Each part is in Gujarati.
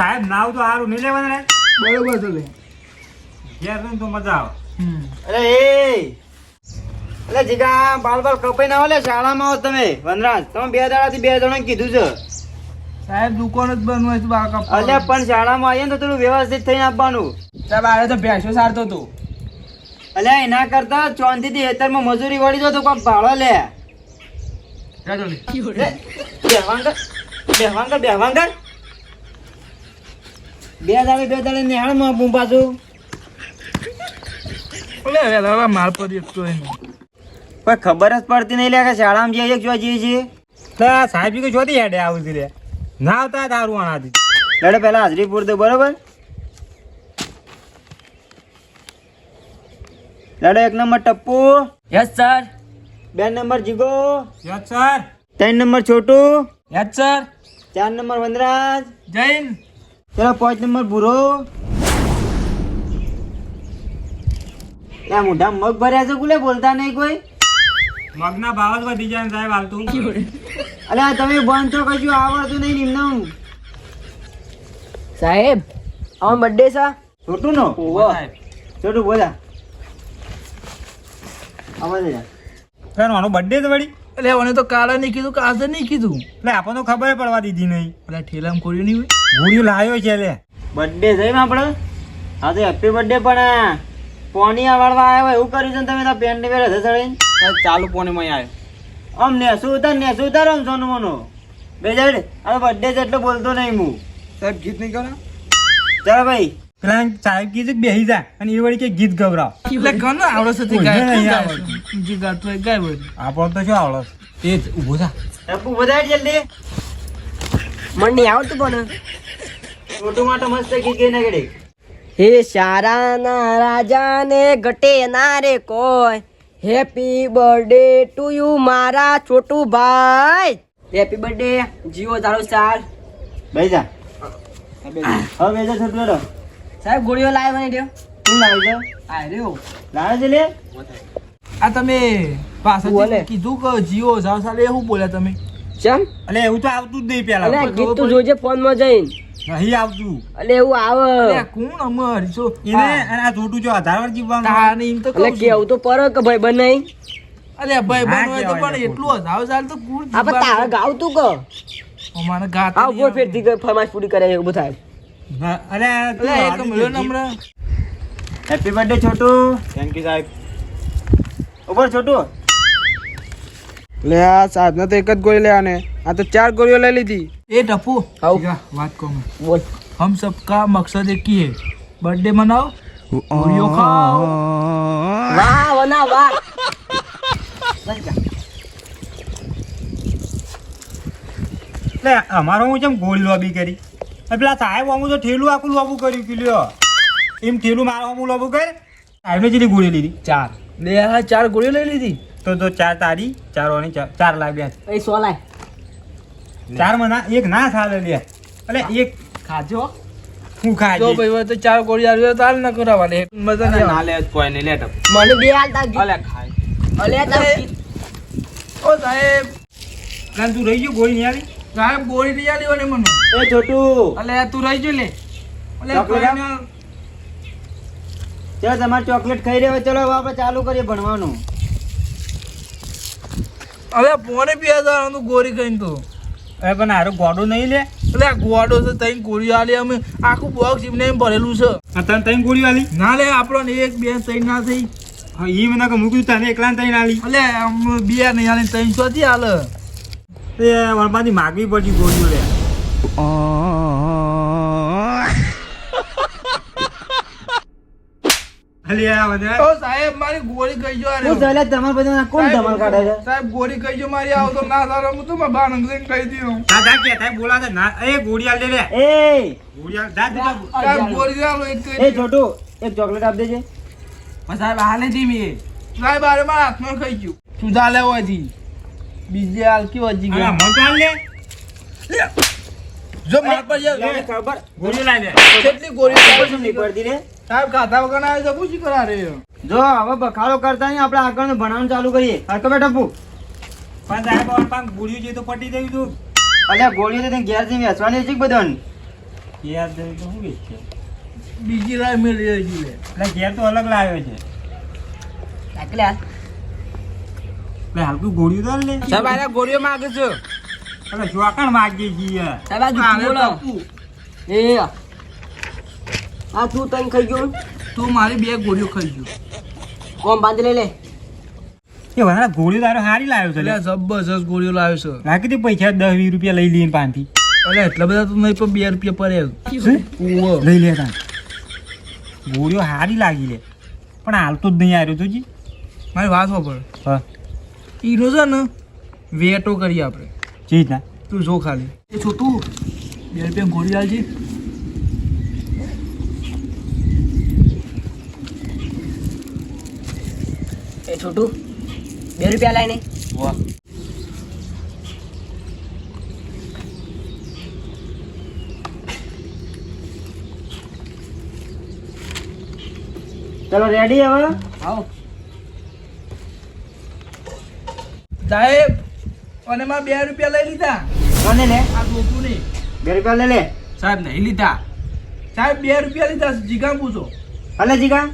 સાહેબ નાવ તો સારું નહીં લેવાનું રે બરોબર છે લે. ઘેર તો મજા આવે. અરે એ! અલે જીગા બાલ બાલ કપાઈ ના ઓલે શાળામાં આવો તમે વનરાજ. તમે બે દાડાથી બે જણા કીધું છે. સાહેબ દુકાન જ બનવું છે બાળક અલે પણ શાળામાં આવીએ ને તો થોડું વ્યવસ્થિત થઈને આપવાનું. સાહેબ આરે તો ભેંસો સારતો તું અલે એના કરતા ચોંતીથી હેતરમાં મજૂરી વળી જતો તો કોક ભાડો લે, બેહવાંગર બેહવાંગર બેહવાંગર. બે દાડે બે દાડે નિહાળમાં આપું પાછું ઓલે હવે લાવા માલ પર એક એનો. કોઈ ખબર જ પડતી નહીં લે કે શાળામાં જઈએ એક જોવા જઈએ છીએ. તો આ સાહેબ કે જોતી હેડે આવું છે રે ના આવતા તારું આણાથી લડે પહેલાં હાજરી પૂરતો બરોબર. લડો એક નંબર ટપ્પુ. Yes sir. બે નંબર જીગો. Yes sir. ત્રણ નંબર છોટું. Yes sir. ચાર નંબર વનરાજ. જૈન. ચલો પાંચ નંબર ભૂરો. ત્યાં મોઢા મગ ભર્યા છે કુલે બોલતા નહીં કોઈ? મગના ભાવ જ વધી જાય સાહેબ હાલતું અલે આ તમે બંધ છો કશું આવડતું નહીં નિમનું સાહેબ આ બર્થડે છે? છોટું નો? છોટું બોલા. બર્થડે તો વળી? એટલે મને તો કાલે નહીં કીધું કે આજે નહીં કીધું. એટલે આપણને તો ખબર પડવા દીધી નહીં. એટલે ઠેલામ કોર્યું નહીં હોય. ગુડિયું લાવ્યો છે લે. બર્થડે છે આપણે? હા તો હેપી બર્થડે પણ પોની આવડવા આવ્યા હોય એવું કર્યું છે તમે તો પેન્ટની પહેલા ધસડાઈને ચાલુ પોની માં આવ્યો આમ નેસું ઉતાર નેસું ઉતારો આમ સોનું મોનું બે જડ આ બર્થડે છે એટલે બોલતો નહીં હું. સાહેબ ગીત નહીં કરો ચાલો ભાઈ. પેલા સાહેબ કીધું બેસી બેહી જા અને એ વળી કે ગીત ગવરાવ એટલે ઘણો આવડો છે તે ગાતો હોય ગાય બધું તો શું આવડો એ જ ઊભો થા. ટપ્પુ થાય જલ્દી. મને નહીં આવડતું પણ. છોટું માટે મસ્ત ગીત ગઈ નાખી હે શારાના રાજાને ઘટે ના રે કોઈ. હેપી બર્થડે ટુ યુ મારા છોટુ ભાઈ. હેપી બર્થડે જીવો તારો સાર ભાઈ જા હવે બેજા છોટલો છોટું સાહેબ ગોળીઓ લાવ્યો મને શું લાવ્યું છે? આ રહ્યો. લાવે છે લે. આ તમે પાછળથી બોલે. કીધું કે જીઓ જાવ સાલે એવું બોલ્યા તમે? ચમ? અલે એવું તો આવતું જ નહીં પેલા અલે ગીત તું જોજે ફોનમાં જઈને. નહીં આવતું. અલે એવું આવે. અલે કોણ અમર? જો એને અને આ જોટું જો આધાર વાર જીવવાનું તાને એમ તો અલે. કેવું તો પર કે ભાઈ બનાઈ અલે ભાઈ બનવાય તો પણ. એટલું હજાવ ચાલ તો કુર આ પણ તારે ગાવતું કે? અમારે ગાત આવ ઉપર ફેરથી કે ફરમાશ પૂરી કરે એવું થાય અલે અલે એક મળ્યો number. Happy birthday Chhotu. Thank you સાહેબ. ઉપર છોટું. લે આ સાધના તો એક જ ગોળી લેવાને આ તો ચાર ગોળીઓ લઈ લીધી. એ ટપુ. વાત કહો બોલ. હમ સબકા મકસદ એક હી હે. બર્થડે મનાઓ ગોળીઓ ખાઓ. વાહ વના વાહ. લે અમારો હું જેમ ગોળી લોબી કરી. પેલા સાહેબ હું તો ઠેલું આખું લોબું કર્યું કે લ્યો. એમ ઠેલું મારા હું લોબું કર સાહેબને જેટલી ગોળી લીધી ચાર. લે આ ચાર ગોળીઓ લઈ લીધી. તો તો ચાર તારી ચાર ઓની ચાર લાખ લાગ્યા એ સોલાય ચારમાં ના એક ના થાલે લે. એટલે એક ખાજો. હું તો ભાઈ હવે તો ચાર ગોળી આવી તાલ ન કરાવવાની. મજા નહીં આવે. મને બે હાલ તા અલે ખાય. અલે તા ઓ સાહેબ. કારણ તું રહી ગયો ગોળી નહીં આવી સાહેબ ગોળી ની આલી ઓને ને મને. એ છોટુ. અલે તું રહી જો લે. અલે કોઈ ચલો તમારે ચોકલેટ ખાઈ રહ્યો ચલો આપણે ચાલુ કરીએ ભણવાનું. અલે પોને પીયા તા તું ગોળી ખાઈને તો. અરે પણ હારો ગોડો નહીં લે. એટલે આ ગોવાડો છે તઈ ગોળીઓ આલી અમે આખું બોક્સ એમને એમ ભરેલું છે. આ તને તઈ ગોળી આલી? ના લે આપણને એક બે તઈ ના થઈ. હા ઈ મને કે મૂક્યું તને એકલા ત્રણ આલી. અલે આમ બે નહીં આલી તઈ સો આલે. હાલે તે વળપાથી માગવી પડતી ગોળીઓ લે અલી આ બધા ઓ સાહેબ મારી ગોળી ગઈ જો શું ચાલે તમારે બધા કોણ ધમાલ કાઢે છે? સાહેબ ગોળી ગઈ જો મારી આવો ના સારો હું તો મારા બા નંગરીને કહી દીધું. દાદા કે થાય બોલા ના એ ગોળી આલ લે. એ! ગોળી આલ સાહેબ ગોળી આલો એક એ દીધું. એક ચોકલેટ આપ દેજે સાહેબ હાલે ધીમી સાહેબ આરે મારા હાથમાં ખાઈ ગયું. સુધા લેવો હતી બીજે હાલ કેવો હજી ગયા? લે. જો માર પર ખબર? ગોળી લાવી કેટલી ગોળી ખબર શું નીકળતી પડતી રે ખાતા વગર આવે તો પૂછી કરા રે. જો હવે બખાડો કરતા નહીં આપણે આગળ ભણવાનું ચાલુ કરીએ. હરકો બેઠો પુ પણ સાહેબ વળપાક ગોળીઓ જે તો પટી દેવી તું. અલ્યા ગોળીઓ તો તને ઘેર જઈને વેચવાની છે બધાને? બધાને યાદ તો શું વેચ બીજી લાય મેળી રહી લે. એટલે ઘેર તો અલગ લાવ્યો છે. એટલે હાલ. એટલે હાલકું ગોળીઓ તો લે. સાહેબ આ ગોળીઓ માગે છે. એટલે જોકણ માગી છીએ સાહેબ આ બોલો. એ આ તું તને ખાઈ ગયો? તું મારી બે ગોળીઓ ખાઈ ગયો. કોમ બાંધી લે લે. એ વાળા ગોળીઓ તારો હારી લાવ્યો છે લે. જબરજસ્ત ગોળીઓ લાવ્યો છે. રાખી દે પૈસા દસ વીસ રૂપિયા લઈ લઈને પાંથી અરે એટલા બધા તો નહીં પણ બે રૂપિયા પડે ઓવો. લઈ લે તાન ગોળીઓ હારી લાગી લે. પણ હાલતો જ નહીં આવ્યો તો જી. મારી વાત સાંભળ. હા. એ છે ને વેટો કરીએ આપણે. જી ના. તું જો ખાલી. એ છોટું. બે રૂપિયા ગોળી આલજી. છોટું બે રૂપિયા લાઈને. ચલો રેડી હવે? આવો. સાહેબ અને માં બે રૂપિયા લઈ લીધા. કોને લે આ ગોકું નહીં. બે રૂપિયા લઈ લે. સાહેબ નહીં લીધા. સાહેબ બે રૂપિયા લીધા જીગા પૂછો. અલે જીગા.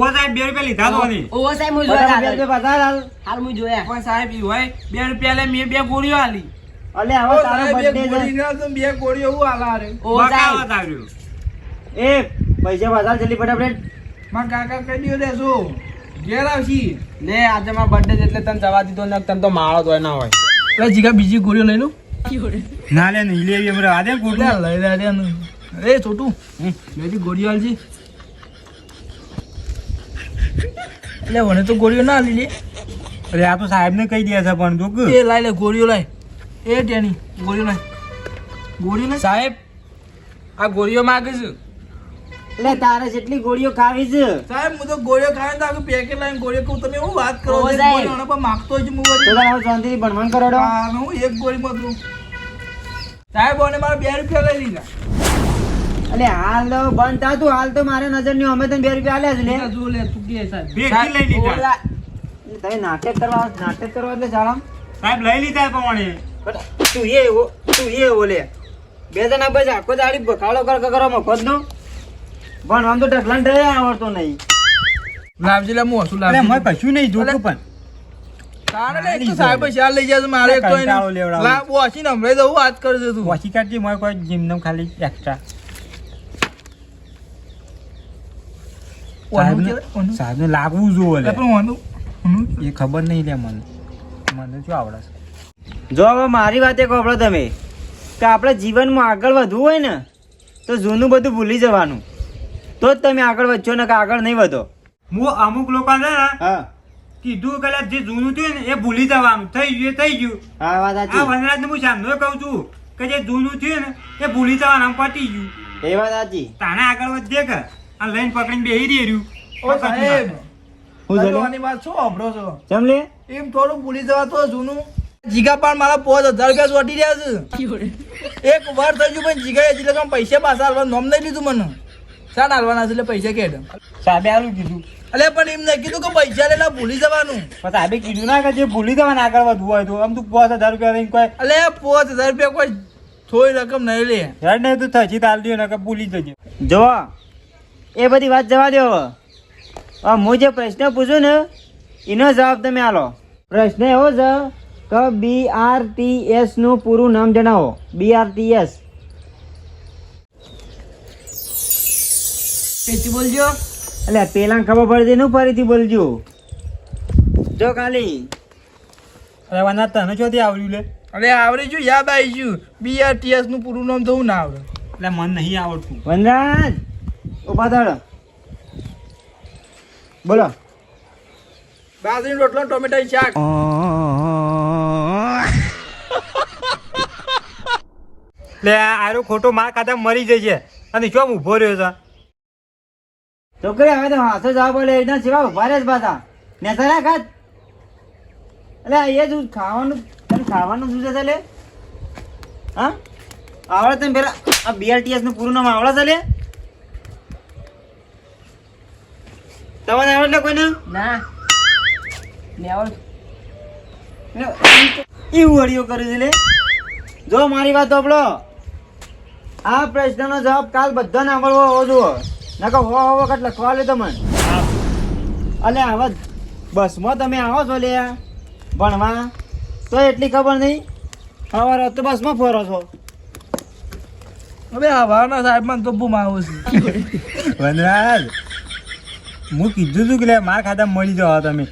ઓ સાહેબ બે રૂપિયા લીધા તો નહીં ઓ સાહેબ હું જોયા બે રૂપિયા પાછા હાલ. હાલ હું જોયા પણ સાહેબ ઈ હોય. બે રૂપિયા લે મેં બે ગોળીઓ આલી. અલે હવે તારો બર્થડે છે. ના બે ગોળીઓ હું આલા રે ઓ સાહેબ. એ પૈસા પાછા જલ્દી ફટાફટ. માં કાકા કહી દ્યો દેશો ઘેર આવશી લે આજે મારા બર્થડે એટલે તને જવા દીધો ને તને તો માળો તો ના હોય. એટલે જીગા બીજી ગોળીઓ લઈ લઉં ના લે નહીં લેવી એમ દે લઈ લે એ છોટું. બે ગોળીઓ આલજી. એટલે મને તો ગોળીઓ ના લીધી. અરે આ તો સાહેબ ને કહી દે છે પણ જો એ લાઈ લે ગોળીઓ લાય. એ ટેની ગોળીઓ લાય. ગોળીઓ લાય. સાહેબ આ ગોળીઓ માગે છે. એટલે તારે જેટલી ગોળીઓ ખાવી છે. સાહેબ હું તો ગોળીઓ ખાઈને તો આખું પેકેટ લાવીને ગોળીઓ કહું તમે હું વાત કરો? છો? પર માગતો જ હું તો વળી. શાંતિથી ભણવાન કરોડો હા, હું એક ગોળી માં સાહેબ અને મારા બે રૂપિયા લઈ લીધા. એટલે હાલ તો બંધ થા તું હાલ તો મારે નજરની અમે તને બે રૂપિયા આલ્યા છે લે. જો લે તું કે સાહેબ. ભેગી લઈ લીધા. તમે નાટક કરવા નાટક કરવા એટલે જાળમ સાહેબ લઈ લીધા પ્રમાણે. તું એ તું એ ઓલે બે જણા બસ આખો દાડી બખાડો કર કરો મફત નો પણ આમ તો ઢગલાને ડરે આવડતો નહીં. લાવજી લે હું હસું અરે લાવજી. મેં કશું નહીં જોતું પણ. તારે તો સાહેબ શાલ લઈ જશે મારે એક તો એને કંટાળો લેવડાવો. લા બોસીને તો હું વાત કરશે તું. વાસી કાઢજે મારે કોઈ જીમનો ખાલી એક્સ્ટ્રા કે- લાગવું ઓનું? એ ખબર નહીં લે મને. મને શું આવડે છે? જો હવે મારી વાત એક સાંભળો તમે. કે આપણે જીવનમાં આગળ વધવું હોય ને તો જૂનું બધું ભૂલી જવાનું. તો જ તમે આગળ વધશો ને કે આગળ નહીં વધો. હું અમુક લોકો ને કીધું કે જે જૂનું થયું ને એ ભૂલી જવાનું. થઈ ગયું એ થઈ ગયું. વનરાજ વાત આ વનરાજ હું સામનો કહું છું કે જે જૂનું થયું ને એ ભૂલી જવાનું આમ પતી ગયું. એ વાત સાચી. તાને આગળ વધજે કે? આ લાઈન પકડીને બેહી રહી રહ્યું. ઓ સાહેબ. હું આની વાત શું સાંભળો છો? ચમ લે? એમ થોડું ભૂલી જવા તો જૂનું. જીગા પણ મારા પાંચ હજાર રૂપિયા ચોટી રહ્યા છે. એક વાર થઈ ગયું પણ જીગા એટલે તમે પૈસા પાછા હાલવા નોમ નહીં લીધું મને. શા હાલવાના છે એટલે પૈસા કેડ સાબે આલું કીધું. અલે પણ એમ નહીં કીધું કે પૈસા લેલા ભૂલી જવાનું. પણ સાબે કીધું ના કે જે ભૂલી જવાનું આગળ વધવું હોય તો. આમ તું પાંચ હજાર રૂપિયા લઈને કોઈ અલે પાંચ હજાર રૂપિયા કોઈ થોડી રકમ નહીં લે. હેડ નહીં તું થશી તાલ દે ને કે ભૂલી જજે. જો એ બધી વાત જવા દો. હવે હું જે પ્રશ્ન પૂછું ને એનો જવાબ તમે આલો. પ્રશ્ન એવો છે કે બી આર ટી એસનું પૂરું નામ જણાવો. બી આર ટી એસ પેચી બોલજો. એટલે પેલા ખબર પડતી નું ફરીથી બોલજો. જો ખાલી. અરે વનરાજ તને ચોથી આવડ્યું લે? અરે આવડે છું યાદ આવી ગયું. એસનું પૂરું નામ તો હું ના આવડે. એટલે મને નહીં આવડતું. વનરાજ! ઊભા થાળ બોલો. બાજરી રોટલો ટોમેટા શાક. એટલે આરો ખોટો માર ખાતા મરી જશે. અને શું ઊભો રહ્યો છે? છોકરી હવે તો હાથો જવા બોલે એના સિવાય ઊભા રહે જ પાછા. નેસા ખાત એટલે એ જ ખાવાનું તને ખાવાનું શું છે લે હા? આવડે તને પેલા આ બીઆરટીએસનું પૂરું નામ આવડે છે લે તમને આવડે કોઈને? ના. એવું વડીઓ કર્યું છે લે. જો મારી વાત સાંભળો. આ પ્રશ્નનો જવાબ કાલ બધાને આવડવો હોવો જુઓ. નકર હો હો વખત લખવા લે તમને. અલે હવે બસમાં તમે આવો છો લે ભણવા. તો એટલી ખબર નહીં. સવારે તો બસમાં ફરો છો. હવે હવાના સાહેબ મને તો બહુ માવો છું. વનરાજ હું કીધું તું કે લે માર ખાતા મળી જાવ તમે.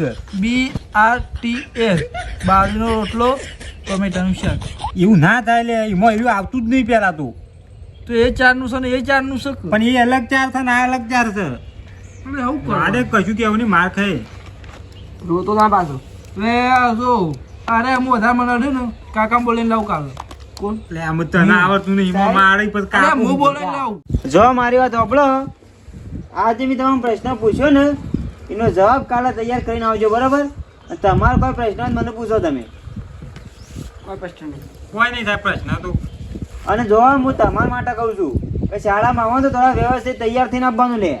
છે. બી આર ટી એસ બાજરીનો રોટલો ટોમેટાનું શાક. એવું ના થાય લે એમાં એવું આવતું જ નહીં પેલા તો. તો એ ચારનું છે ને એ ચારનું છે પણ એ અલગ ચાર છે ને આ અલગ ચાર છે. મારે કશું કેવું નહીં માર ખાય. રોતો ના પાછો. લે જો અરે હું વધારે મને અડ્યું ને કાકા બોલીને લાવું કાલે. કોણ? લે આમ તને આવડતું નહીં મારે પછી અરે હું બોલીને લાવું. જો મારી વાત સાંભળો. આજે મેં તમારો પ્રશ્ન પૂછ્યો ને એનો જવાબ કાલે તૈયાર કરીને આવજો બરાબર? અને તમારો કોઈ પ્રશ્ન મને પૂછો તમે. કોઈ પ્રશ્ન નહીં. કોઈ નહીં થાય પ્રશ્ન તો. અને જો હું તમારા માટે કહું છું કે શાળામાં આવો તો થોડા વ્યવસ્થિત તૈયાર થઈને આપવાનું લે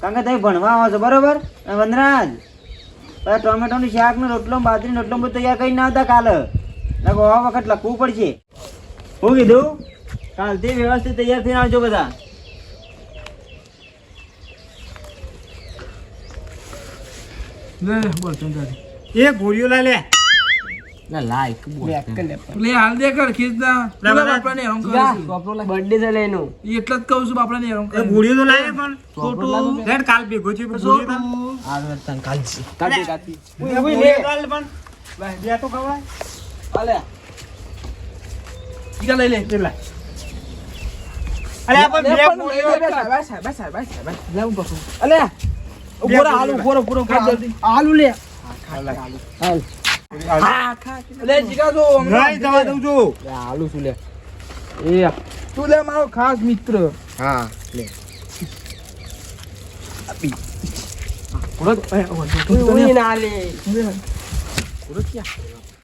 કારણ કે તમે ભણવા આવો છો બરાબર? અને વંદરાજ પછી ટોમેટોનું શાક ને રોટલો બાજરીનો રોટલો બધું તૈયાર કરીને આવતા કાલે. નકર આ વખત લખવું પડશે. હું કીધું કાલથી વ્યવસ્થિત તૈયાર થઈને આવજો બધા. લે બોલ ચંદારી એ ગોળીઓ લા લે. લે લાઈક બોલ. લે હાલ દે કર બધા. બાપડાને હેરાન કરે બર્થડે છે. લેનો એટલા જ કહું છું બાપડાને હેરાન કરે ગોળીઓ તો લાવે પણ છોટું. રેડ કાલ ભેગો છે પણ ગોળીઓ તન કાલ છે કાઢી એ ઓય લે. કાલ પણ. બે તો ખવાય. હાલે ઈકા લઈ લે. કેટલા અરે આપણ બે ગોળીઓ બસ બસ બસ બસ ઊભો રહો, હાલ, જલ્દી. આલુ લે. લે જીગા જો નહીં જવા દઉં છું. આલુ શું લે? એ તું લે મારો ખાસ મિત્ર? હા લે. ના લે.